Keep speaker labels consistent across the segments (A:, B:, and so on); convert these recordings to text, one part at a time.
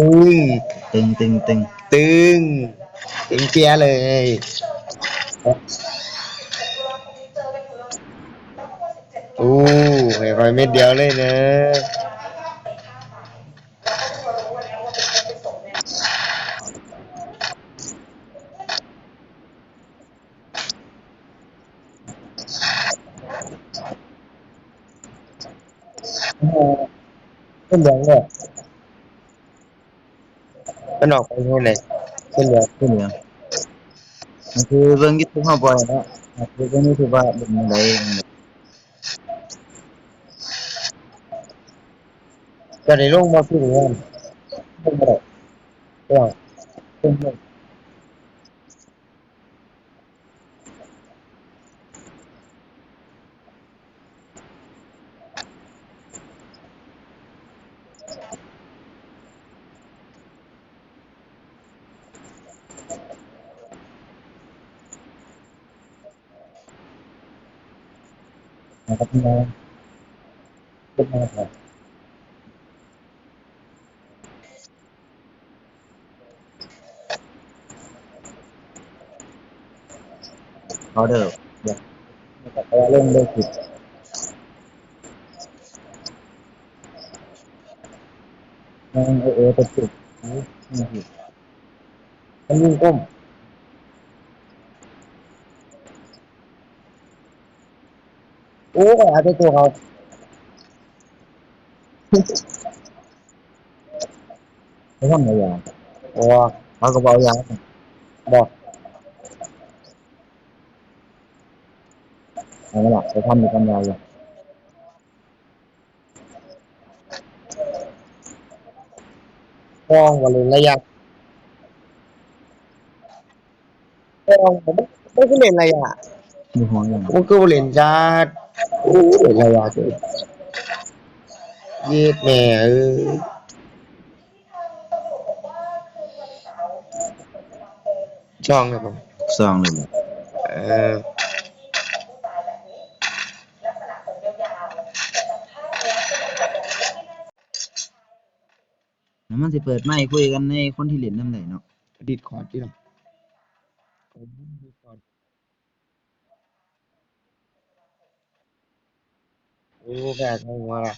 A: อุ้ย
B: ตึงตึงตึง
A: ตึงตึงเปียเลยโอ้ไม่ค่อยเม็ดเดียวเลยนะขึ้นเหลืองเลย nó quay như này. Cái lửa cái lửa cứ vâng cái thứ học bài đó. Cứ cái như
B: thứ ba đừng đấy. Cái đấy luôn mà cứ được không không được không được ทูบเฮาบ่อยเนาะมันคือเบิ่งยูทูบว่าเป็นไง
A: ขึ้นเงินขึ้นมาได้ก็ขึ้นมานะครับพี่น้องขึ้นมาครับ
B: เขาเด้อ
A: แต่ก็เล่นได้ผิดนั่งเออเออไปจุดนี่ผิดมันยิ่งก้ม โอ้ยอาจจะตัวเขาไม่ทำอะไรอย่างโอ้เขาก็บอกอย่างบอกเอาละไปทำในกันยาวเลยฟองวันเลยระยะฟองผมไม่ได้เล่นระยะ
B: มีห่วงหยัง
A: มันก็เล่นจาดโอ้ยระยะเกินยืดแม่เออช่องครับผม
B: ซองเลยบ่
A: เออ
B: แล้วมันสิเปิดไมค์คุยกันในคนที่เล่นนำได้เนาะ
A: ดิดคอร์ดที่เราโอ้ แก่ทั้งหัวละ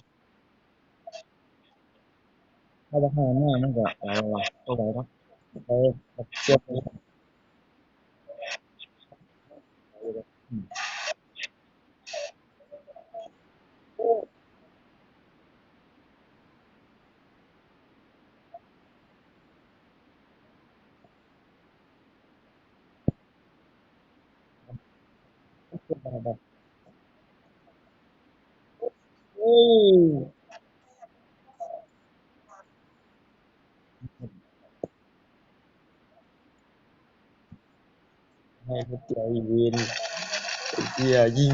A: ถ้าจะให้แม่มันก็เอาละก็ไหวเนาะไปเจ็บเ Win Iya anjing.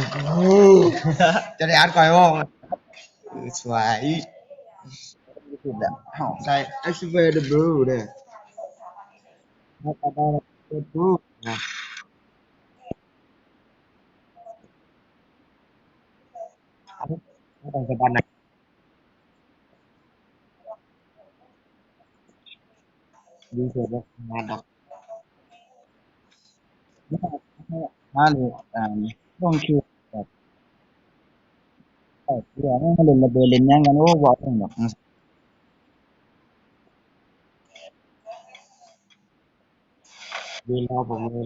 A: Jadi hardcore wong. Suai. Tidak. Saya expert bro deh. Kata itu. Nah. Aku akan sepanjang. Dia sudah mengadap. านก่อนว่าเนี่ยมาตาตา the blue นะไม่ต้องสะบันนะดีเกินแล้วงานดักมาเลยอ่าต้องคิวแบบเดี๋ยวให้เล่นระเบิดเล่นยังกันโอ้บอกต้องแบบดีแล้วผมเลย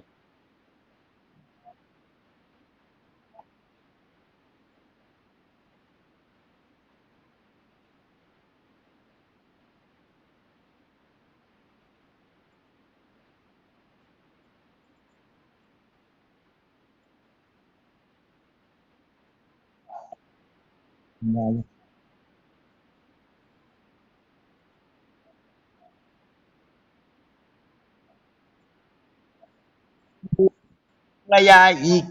A: ภรรยาอีก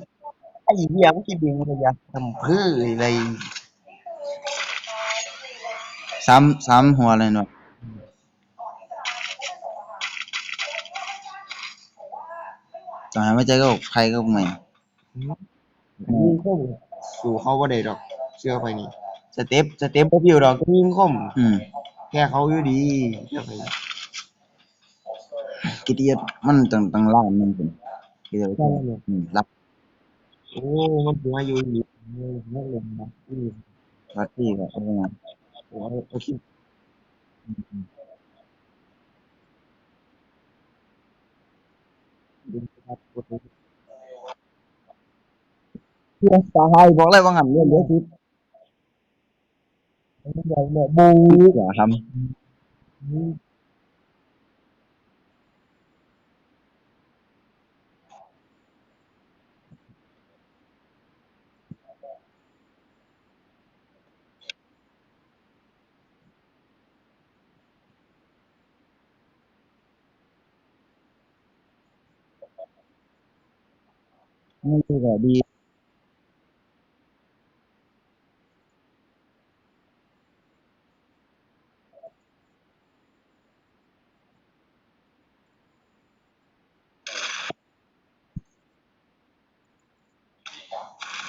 A: ไอ้เหี้ยไม่คิดดีภรรยาทำเพื่ออะไร
B: ซ้ำซ้ำหัวเลยหน่อยต่อให้ไม่ใจก็ใครก็ไม่
A: ดูเขาบ่ได้ดอก เชื่อไปนี่ สเต็ปสเต็ปบ่พิวดอกก็ยิงคม
B: อืม
A: แค่เขาอยู่ดีเชื่อไปนี่
B: กิติยศมันตั้งตั้งล้านหนึงพุ่นกิติยศอืมรับ
A: โอ้มันถึงอายุอีกนักเรียนนะอืม
B: วัดที่ก็เอามา
A: โอ้ยเอาคิดดูครับกดเลย
B: เพื่อสาหายบอกเลยว่าหันเรื่องเยอะสิ
A: Đúng rồi, đúng rồi,
B: bu. Dạ đi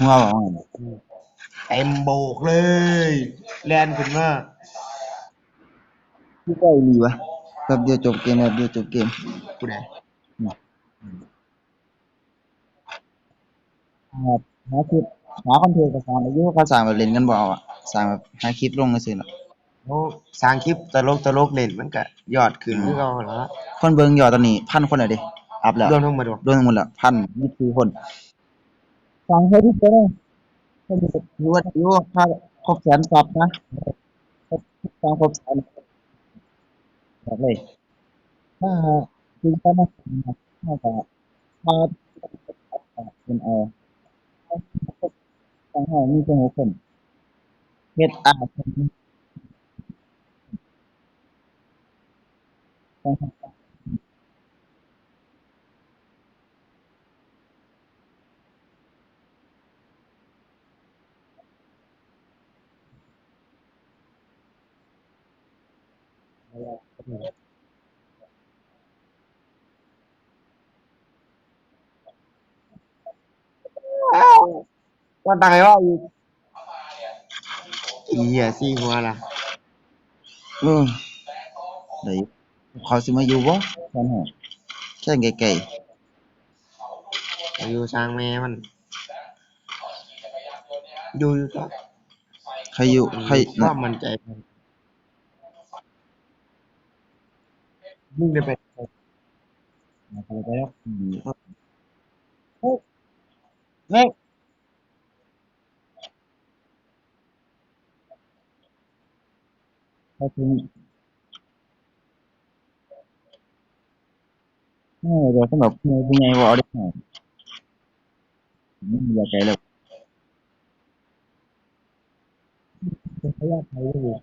B: ท
A: อืมำ
B: นี่คือแบบดีหัวบอกว่าไง
A: เต็มโบกเลย แลนขึ้นมา
B: ที่ได้ดีวะแป๊บเดียวจบเกมแป๊บเดียวจบเกม
A: ผู้ใด
B: ครับหาคลิปหาคอนเทนต์กับสารอายุเขาสร้างแบบเล่นกันบ่เอาอะสร้างแบบหาคลิปลงกันซื่อน่ะ
A: เขาสร้างคลิปตลกตลกเล่นมันก็ยอดขึ้นคือเขาแล้ว
B: คนเบิ่งยอดตอนนี้พันคนแล้วเด้อัพแล้ว
A: รวมทั้งหมดวะ
B: รวมทั้งหมดแล้วพันยี่สิบคน ฟังเฮ้ยทุกคนเลยรู้ว่ารู้ว่าถ้าครบแสนซับนะครบฟังครบแสนแบบเลยถ้าจริงๆนะถ้าจะมาเป็นเอาฟังให้มีจังหวะคนเฮ็ดอ่าฟัง
A: ก็ตายว่าอีกอีเหี้ยซี่หัวละ
B: เออได้อยู่เขาสิมาอยู่บ่แค่นั้นแหละแค่ไกล
A: อายุสร้างแม่มัน อยู่อยู่ก็
B: ๆใครอยู่ใคร
A: ก็
B: น่ะ
A: มั่นใจมัน ยิ่งได้ไป
B: ใครไปแล้วอืม
A: เล็ก
B: ใครถึงเออเดี๋ยวสำหรับผู้ใหญ่ผู้ใหญ่บ่เอาได้หน่อยมันเหลือไกลแล้ว
A: เป็นพยายู่
B: เด็ก
A: ไปเดีย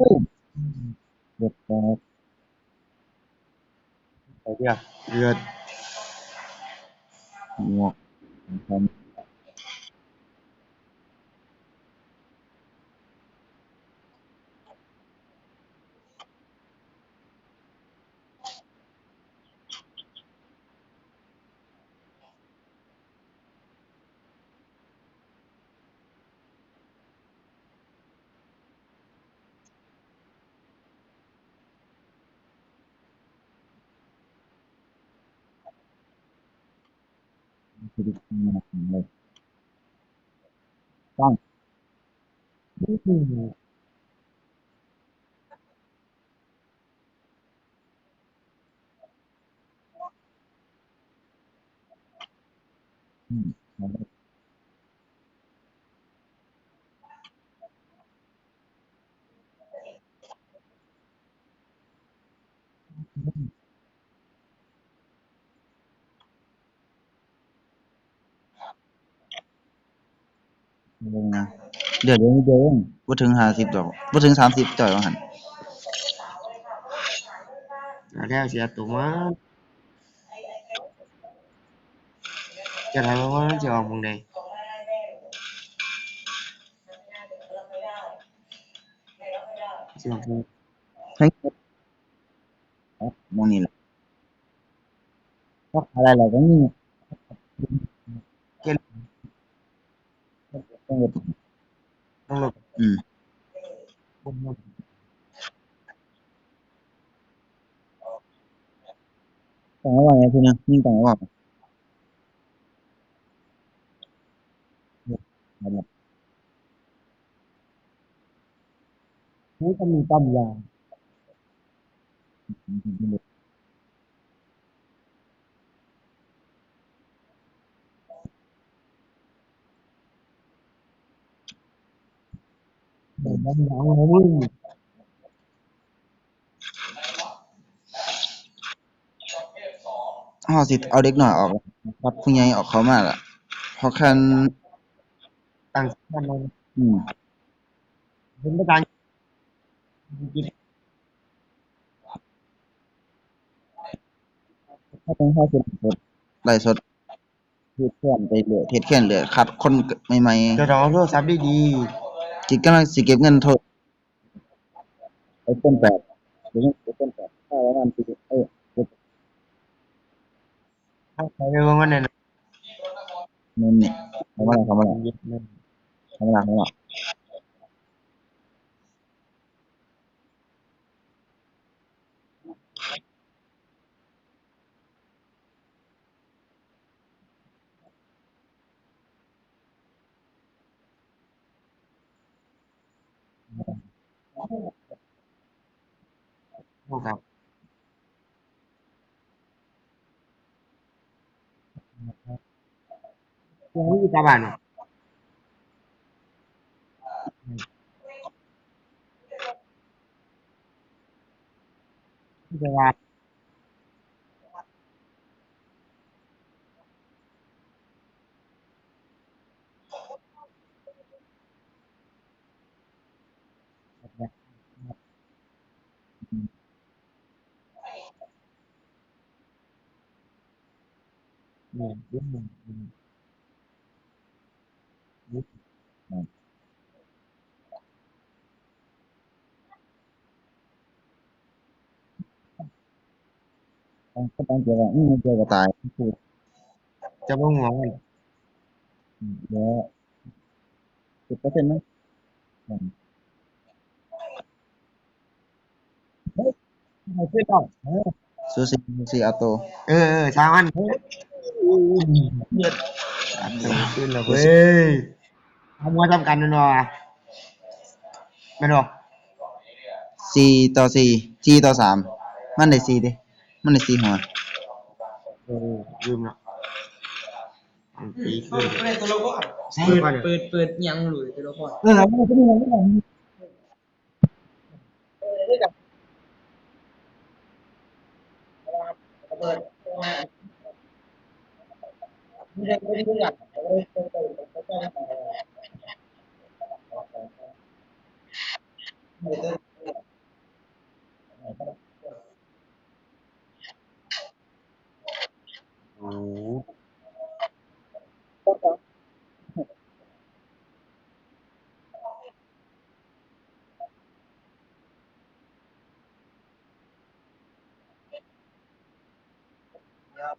B: Boom. Oh banget. lihat. good. Ya. Hmm. ดี๋ยวเดี๋ยวนิดเดียวเองบ่ถึง50ดอกบ่ถึง30จ่อยว่าหั่น
A: เอาแล้วเสียตัวมาจะทำว่ามันจะออกมึงใดเสียงกู
B: ให้ครับหมองนี้แหละเพราะอะไรล่ะก็มี
A: เกณฑ์
B: ต้องเฮ็ด
A: ต้องหลบ
B: อื ม
A: บุญหม
B: ต้องระวังไงพี่นะยิ่งต้องระวังครับผม
A: นี่ก็มีปั๊มยาเดินน้ำยางของมึง
B: เฮาสิเอาเด็กน้อยออกครับผู้ใหญ่ออกเข้ามาล่ะเพราะคัน
A: ต่างกันเลย
B: อืม
A: เป็นไม่ต่างกิน
B: ถ้าเป็นข้าวสดสดไล่สดเฮ็ดแค้นไปเรื่อยเฮ็ดแค้นเรื่อยคัดคนใหม่
A: จะต้องเอาโทรศัพท์ดี
B: ๆ จิตกำลังสิเก็บเงินโทษไอ้ต้นแปดเดี๋ยวนี้ไอ้ต้นแปดค่าประมาณสิเอ้ย
A: ๆถ้าใครไปเบิ่งมันเนี่ยนะ
B: เงินนี่เข้ามาแล้วเข้ามาแล้ว
A: เย็ดแม่น
B: เข้ามาแล้วเข้ามาแล้ว
A: โอ้ครับยังไม่มีตาบ้านเนาะที่จะว่าเนี่ยเรื่องหนึ่งอืม
B: ต้องก็ต้องเจอว่าอืมเจอก็ตายคือ
A: จะบ่ห่ Ô, gặp. Giống như
B: các bạn ạ. Bây Ờ, đúng rồi, ừm. Đúng. Ừm. Ờ,
A: các bạn chơi bời giống như chơi bời tài Trong
B: đúng rồi. Ừm, yeah. Dạ. Thì có trên
A: đó. Ừm. Đấy, dạ. cái này chưa đọc. Dạ. Sushi Sushi Auto. Ừ, ừ, sao anh? อดอัดตัวขึ้นแล้วเว้ยทำมัวทำกันนั่นวะไม่หรอก
B: 4ต่อ4 4ต่อ3มันได้4เด้มันได้4หัว
A: เออลืมเนาะอันตีขึ้น
C: เปิดตัวละคร
A: ใช่
C: เปิด
A: ป่ะเนี่ย
C: เปิดเปิดยังหรือตัวละคร
B: เออมันก็มีมันก็มี
A: โอ้โห
B: ผมยาวนะเออคือ
C: อ๋อสุด
B: Oh. Yep.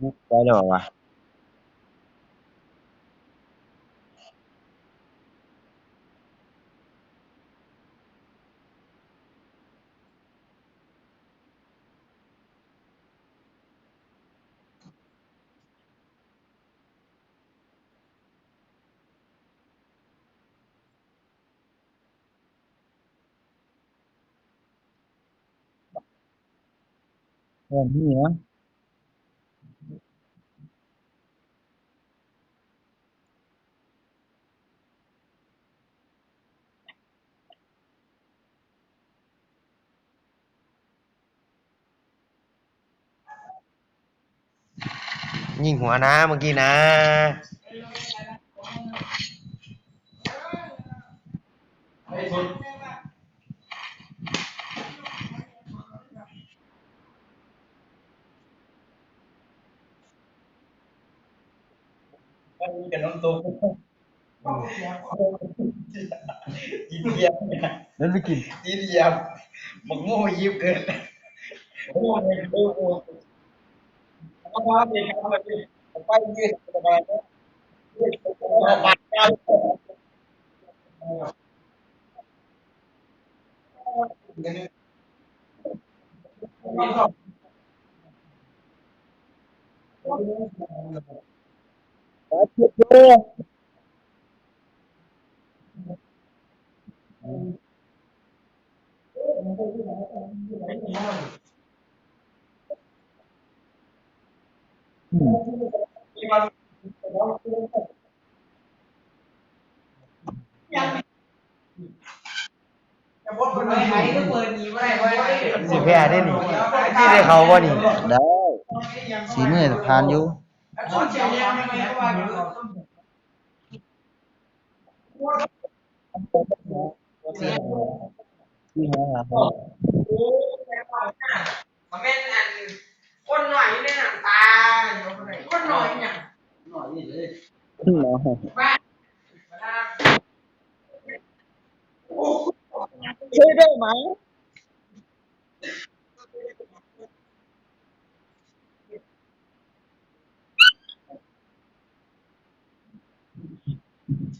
B: Quốc tế đâu bạn à? Cái gì á?
A: ยิงหัวนะเมื่อกี้นะ
C: กับน้องตุ๊กกินเยี่ยม
B: แล้วไปกิน
C: กินเยี่ยมบักโม่ยิบเกินโม่เนี่ยโอ้โหเอาม
B: five years ที่
C: ได้
A: เขาว่านี่
B: ได้สีมือทานอยู่
C: ขอเชียร์ยังไม่ได้ว่าอยู่
B: ที่หาหา
C: มันเป็นอันคนหน่อยเนี่ยหนังตาคนหน่อยเนี่ย
B: ขึ้นแล้ว
C: บ้า
B: ช่วยได้ไหม Thank you.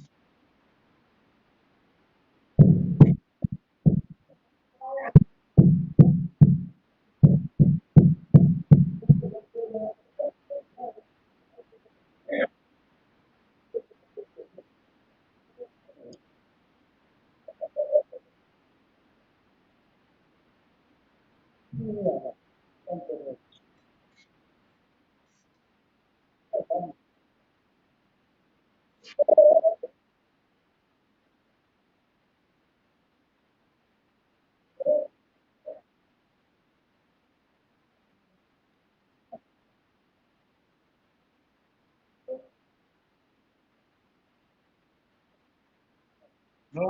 B: Isang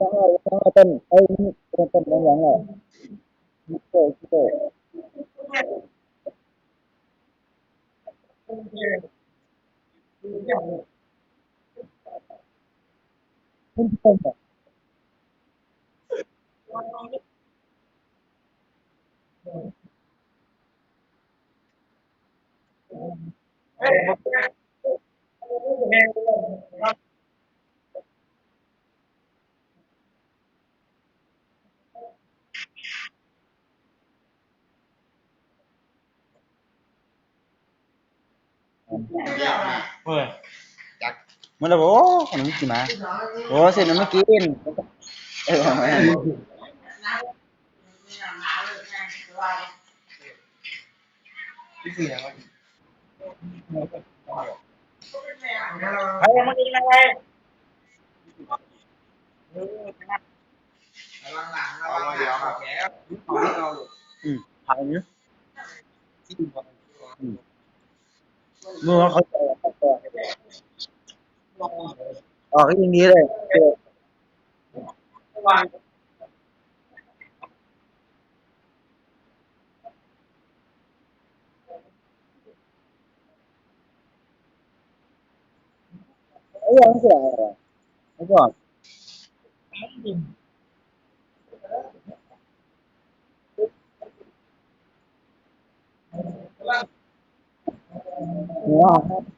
B: araw, pangatang ay 对 Thank you. Muito bom. มัน
A: เล
B: ยบอกโอ้ขนมกี่มาโอ้เสร็จแล้วไม่กินเออไม่
A: นี่คืออย่างไมา
B: กินอะไร
A: เอามาเดี๋ยวครับ
B: อืมทางนี้เมื่อเขาจะ ออกอย่างนี้เลยไอ้ยังเสียอะไรไอ้ก่อนหัว Hãy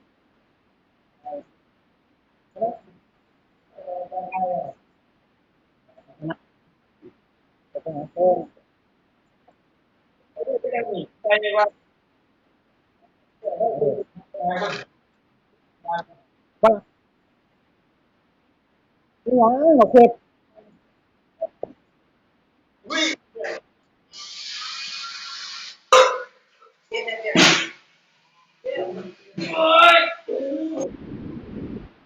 B: นี่หยังเอาเผ็ด